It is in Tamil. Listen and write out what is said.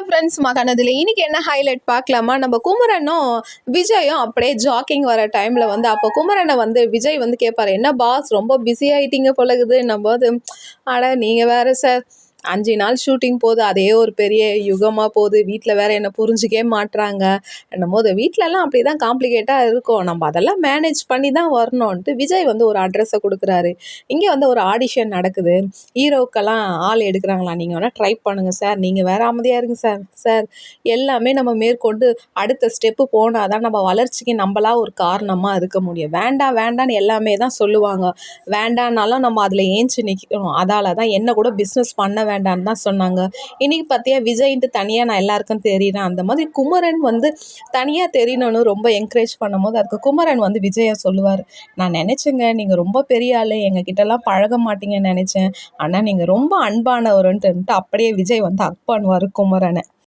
ஃப்ரெண்ட்ஸ் மகானதில் இன்னைக்கு என்ன ஹைலைட் பார்க்கலாமா? நம்ம குமரனும் விஜயும் அப்படியே ஜாக்கிங் வர டைமில் வந்து அப்போ குமரனை வந்து விஜய் வந்து கேட்பாரு என்ன பாஸ் ரொம்ப பிஸி ஆகிட்டீங்க பழகுது நம்ம போது அட நீங்கள் வேறு சார் அஞ்சு நாள் ஷூட்டிங் போகுது அதே ஒரு பெரிய யுகமாக போகுது வீட்டில் வேற என்ன புரிஞ்சிக்கவே மாட்றாங்க. என்னும் போது வீட்டிலலாம் அப்படி தான் காம்ப்ளிகேட்டாக இருக்கும். நம்ம அதெல்லாம் மேனேஜ் பண்ணி தான் வரணும்ன்ட்டு விஜய் வந்து ஒரு அட்ரஸை கொடுக்குறாரு. இங்கே வந்து ஒரு ஆடிஷன் நடக்குது. ஹீரோக்கெல்லாம் ஆள் எடுக்கிறாங்களா? நீங்கள் வேணால் ட்ரை பண்ணுங்கள் சார் நீங்கள் வேற அமைதியாக இருங்க சார் சார் எல்லாமே நம்ம மேற்கொண்டு அடுத்த ஸ்டெப்பு போனால் தான் நம்ம வளர்ச்சிக்கு நம்மளா ஒரு காரணமாக இருக்க முடியும். வேண்டாம் வேண்டான்னு எல்லாமே தான் சொல்லுவாங்க. வேண்டான்னாலும் நம்ம அதில் ஏஞ்சி நிற்கணும் அதால தான் என்ன கூட பிஸ்னஸ் பண்ண வேண்டான்னு தான் சொன்னாங்க. இன்றைக்கி பார்த்தியா விஜய்ன்ட்டு தனியாக நான் எல்லாருக்கும் தெரியிறேன். அந்த மாதிரி குமரன் வந்து தனியாக தெரியணும்னு ரொம்ப என்கரேஜ் பண்ணும்போது அதுக்கு குமரன் வந்து விஜயை சொல்லுவார். நான் நினச்சேங்க நீங்கள் ரொம்ப பெரிய ஆள். எங்கள் கிட்டலாம் பழக மாட்டீங்கன்னு நினச்சேன். ஆனால் நீங்கள் ரொம்ப அன்பானவருன்ட்டு அப்படியே விஜய் வந்து அக் பண்ணுவார் குமரனை.